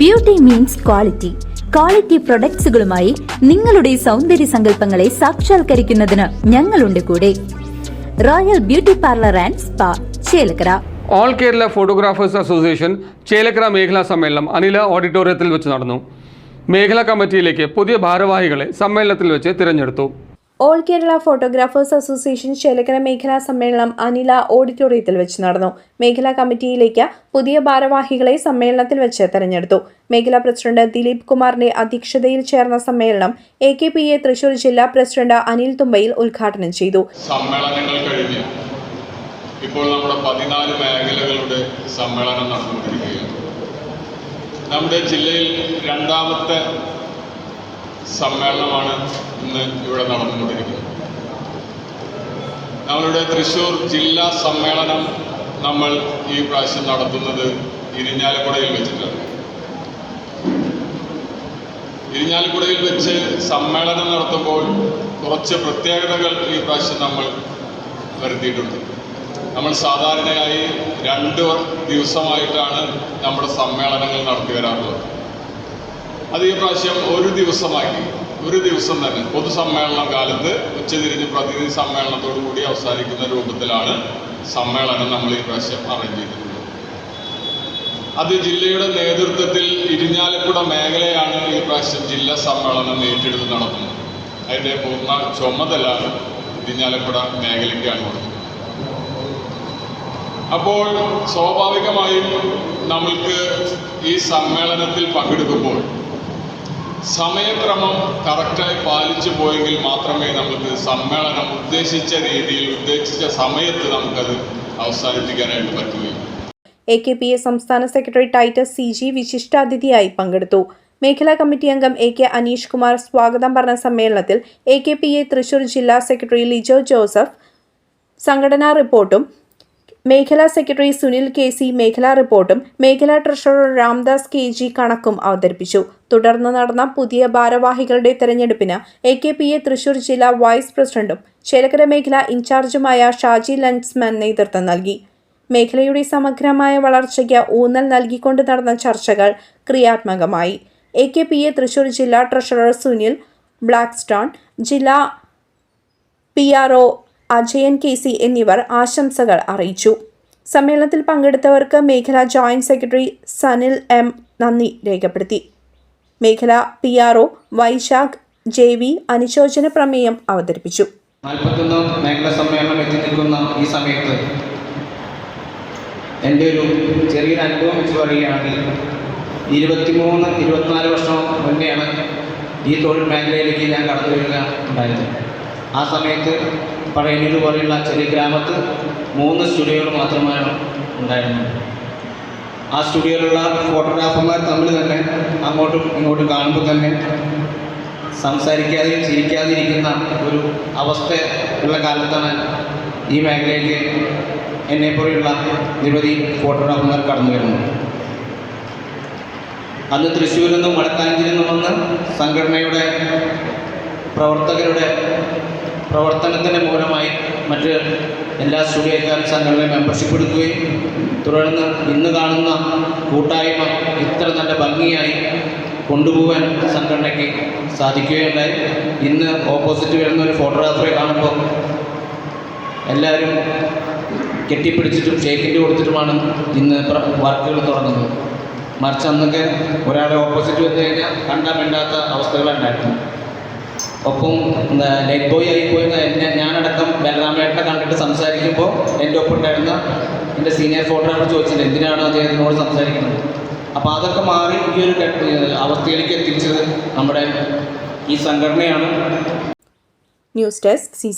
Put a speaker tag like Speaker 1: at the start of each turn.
Speaker 1: Beauty means quality quality പ്രൊഡക്ട്സുകളുമായി നിങ്ങളുടെ സൗന്ദര്യ സങ്കല്പങ്ങളെ സാക്ഷാത്കരിക്കുന്നതിന് ഞങ്ങളുണ്ട് കൂടെ. Royal beauty parlour and spa Chelakkara.
Speaker 2: All Kerala photographers association Chelakkara മേഖലാ സമ്മേളനം അനില ഓഡിറ്റോറിയത്തിൽ വെച്ച് നടന്നു. മേഖലാ കമ്മിറ്റിയിലേക്ക് പുതിയ ഭാരവാഹികളെ സമ്മേളനത്തിൽ വെച്ച് തിരഞ്ഞെടുത്തു.
Speaker 3: All Kerala photographers association Chelakkara മേഖലാ സമ്മേളനം അനില ഓഡിറ്റോറിയത്തിൽ വെച്ച് നടന്നു. മേഖലാ കമ്മിറ്റിയിലേക്ക് പുതിയ ഭാരവാഹികളെ സമ്മേളനത്തിൽ വെച്ച് തെരഞ്ഞെടുത്തു. മേഖലാ പ്രസിഡന്റ് ദിലീപ് കുമാറിന്റെ അധ്യക്ഷതയിൽ ചേർന്ന സമ്മേളനം A K P A Thrissur ജില്ലാ പ്രസിഡന്റ് അനിൽ തുമ്പയിൽ ഉദ്ഘാടനം ചെയ്തു.
Speaker 4: സമ്മേളനങ്ങൾ കഴിഞ്ഞ് ഇപ്പോൾ നമ്മുടെ പതിനാല് മേഖലകളുടെ സമ്മേളനം നടന്നുകൊണ്ടിരിക്കുകയാണ്. നമ്മുടെ ജില്ലയിൽ രണ്ടാമത്തെ സമ്മേളനമാണ് ഇന്ന് ഇവിടെ നടന്നുകൊണ്ടിരിക്കുന്നത്. നമ്മളുടെ തൃശ്ശൂർ ജില്ലാ സമ്മേളനം നമ്മൾ ഈ പ്രാവശ്യം നടത്തുന്നത് ഇരിഞ്ഞാലക്കുടയിൽ വെച്ചിട്ടാണ്. ഇരിഞ്ഞാലക്കുടയിൽ വെച്ച് സമ്മേളനം നടത്തുമ്പോൾ കുറച്ച് പ്രത്യേകതകൾ ഈ പ്രാവശ്യം നമ്മൾ വരുത്തിയിട്ടുണ്ട്. നമ്മൾ സാധാരണയായി രണ്ട് ദിവസമായിട്ടാണ് നമ്മുടെ സമ്മേളനങ്ങൾ നടത്തി വരാറുള്ളത്. അത് ഈ പ്രാവശ്യം ഒരു ദിവസമാക്കി ഒരു ദിവസം തന്നെ. പൊതുസമ്മേളന കാലത്ത് ഉച്ചതിരിഞ്ഞ് പ്രതിനിധി സമ്മേളനത്തോടു കൂടി അവസാനിക്കുന്ന രൂപത്തിലാണ് സമ്മേളനം നമ്മൾ ഈ പ്രാവശ്യം അറേഞ്ച് ചെയ്തിട്ടുള്ളത്. അത് ജില്ലയുടെ നേതൃത്വത്തിൽ ഇരിഞ്ഞാലക്കുട മേഖലയാണ് ഈ പ്രാവശ്യം ജില്ലാ സമ്മേളനം ഏറ്റെടുത്ത് നടത്തുന്നത്. അതിന്റെ പൂർണ ചുമതല ഇരിഞ്ഞാലക്കുട മേഖലയ്ക്കാണ് കൊടുക്കുന്നത് അപ്പോൾ സ്വാഭാവികമായും നമ്മൾക്ക് ഈ സമ്മേളനത്തിൽ പങ്കെടുക്കുമ്പോൾ സമയക്രമം കറക്റ്റായി പാലിച്ചു പോയെങ്കിൽ മാത്രമേ നമുക്ക് സമ്മേളനം ഉദ്ദേശിച്ച രീതിയിൽ ഉദ്ദേശിച്ച സമയത്ത് നമുക്കത് അവസാനിപ്പിക്കാനായിട്ട് പറ്റുകയുള്ളൂ.
Speaker 3: എ കെ പി എ സംസ്ഥാന സെക്രട്ടറി ടൈറ്റസ് സി ജി വിശിഷ്ടാതിഥിയായി പങ്കെടുത്തു. മേഖലാ കമ്മിറ്റി അംഗം എ കെ അനീഷ് കുമാർ സ്വാഗതം പറഞ്ഞ സമ്മേളനത്തിൽ A K P A Thrissur ജില്ലാ സെക്രട്ടറി ലിജോ ജോസഫ് സംഘടനാ റിപ്പോർട്ടും മേഖലാ സെക്രട്ടറി സുനിൽ കെ സി മേഖലാ റിപ്പോർട്ടും മേഖലാ ട്രഷറർ രാംദാസ് കെ ജി കണക്കും അവതരിപ്പിച്ചു. തുടർന്ന് നടന്ന പുതിയ ഭാരവാഹികളുടെ തെരഞ്ഞെടുപ്പിന് A K P A Thrissur ജില്ലാ വൈസ് പ്രസിഡന്റും ചേലക്കര മേഖല ഇൻചാർജുമായ ഷാജി ലൻസ്മാൻ നേതൃത്വം നൽകി. മേഖലയുടെ സമഗ്രമായ വളർച്ചയ്ക്ക് ഊന്നൽ നൽകിക്കൊണ്ട് നടന്ന ചർച്ചകൾ ക്രിയാത്മകമായി. A K P A Thrissur ജില്ലാ ട്രഷറർ സുനിൽ ബ്ലാക്ക്സ്റ്റോൺ ജില്ലാ P R O Ajayan K C എന്നിവർ ആശംസകൾ അറിയിച്ചു. സമ്മേളനത്തിൽ പങ്കെടുത്തവർക്ക് മേഖല ജോയിന്റ് സെക്രട്ടറി സനിൽ എം നന്ദി രേഖപ്പെടുത്തി. മേഖല P R O Vaishakh J V അനുശോചന പ്രമേയം അവതരിപ്പിച്ചു.
Speaker 5: ഈ സമയത്ത് എന്റെ ഒരു ചെറിയൊരു അനുഭവം വെച്ച് പറയുകയാണെങ്കിൽ ഇരുപത്തിമൂന്ന് ഇരുപത്തിനാല് വർഷം മുന്നെയാണ് ഈ തൊഴിൽ മേഖലയിലേക്ക് ഞാൻ കടന്നു വരിക ഉണ്ടായത് ആ സമയത്ത് പഴയനീട് പോലെയുള്ള ചെറിയ ഗ്രാമത്ത് മൂന്ന് സ്റ്റുഡിയോകൾ മാത്രമാണ് ഉണ്ടായിരുന്നത്. ആ സ്റ്റുഡിയോയിലുള്ള ഫോട്ടോഗ്രാഫർമാർ തമ്മിൽ തന്നെ അങ്ങോട്ടും ഇങ്ങോട്ടും കാണുമ്പോൾ തന്നെ സംസാരിക്കാതെയും ചിരിക്കാതിരിക്കുന്ന ഒരു അവസ്ഥ ഉള്ള കാലത്താണ് ഈ മേഖലയിലേക്ക് എന്നെപ്പോലെയുള്ള നിരവധി ഫോട്ടോഗ്രാഫർമാർ കടന്നു വരുന്നത്. അന്ന് തൃശ്ശൂരിൽ നിന്നും വടക്കാഞ്ചിയിൽ നിന്നും വന്ന് സംഘടനയുടെ പ്രവർത്തകരുടെ പ്രവർത്തനത്തിന്റെ മൂലമായി മറ്റ് എല്ലാ സ്റ്റുഡിയോക്കാരും സംഘടനയും മെമ്പർഷിപ്പ് എടുക്കുകയും തുടർന്ന് ഇന്ന് കാണുന്ന കൂട്ടായ്മ ഇത്ര നല്ല ഭംഗിയായി കൊണ്ടുപോകാൻ സംഘടനയ്ക്ക് സാധിക്കുകയുണ്ടായി. ഇന്ന് ഓപ്പോസിറ്റ് വരുന്ന ഒരു ഫോട്ടോഗ്രാഫറെ കാണുമ്പോൾ എല്ലാവരും കെട്ടിപ്പിടിച്ചിട്ടും ഷേക്കിന്റെ കൊടുത്തിട്ടുമാണ് ഇന്ന് വർക്കുകൾ തുടങ്ങുന്നത്. മറിച്ച് അന്നൊക്കെ ഒരാളെ ഓപ്പോസിറ്റ് വന്നു കഴിഞ്ഞാൽ കണ്ടാൽ മിണ്ടാത്ത അവസ്ഥകളുണ്ടായിരുന്നു ഒപ്പം എന്താ ലൈറ്റ് ബോയ് ആയിപ്പോയി എന്നെ ഞാനടക്കം ബലരാമേട്ടനെ കണ്ടിട്ട് സംസാരിക്കുമ്പോൾ എന്റെ ഒപ്പം ഉണ്ടായിരുന്ന എന്റെ സീനിയർ ഫോട്ടോഗ്രാഫർ ചോദിച്ചത് എന്തിനാണ് അദ്ദേഹത്തിനോട് സംസാരിക്കുന്നത്? അപ്പോൾ അതൊക്കെ മാറി ഈ ഒരു അവസ്ഥയിലേക്ക് എത്തിച്ചത് നമ്മുടെ ഈ സംഘടനയാണ്.
Speaker 3: News desk C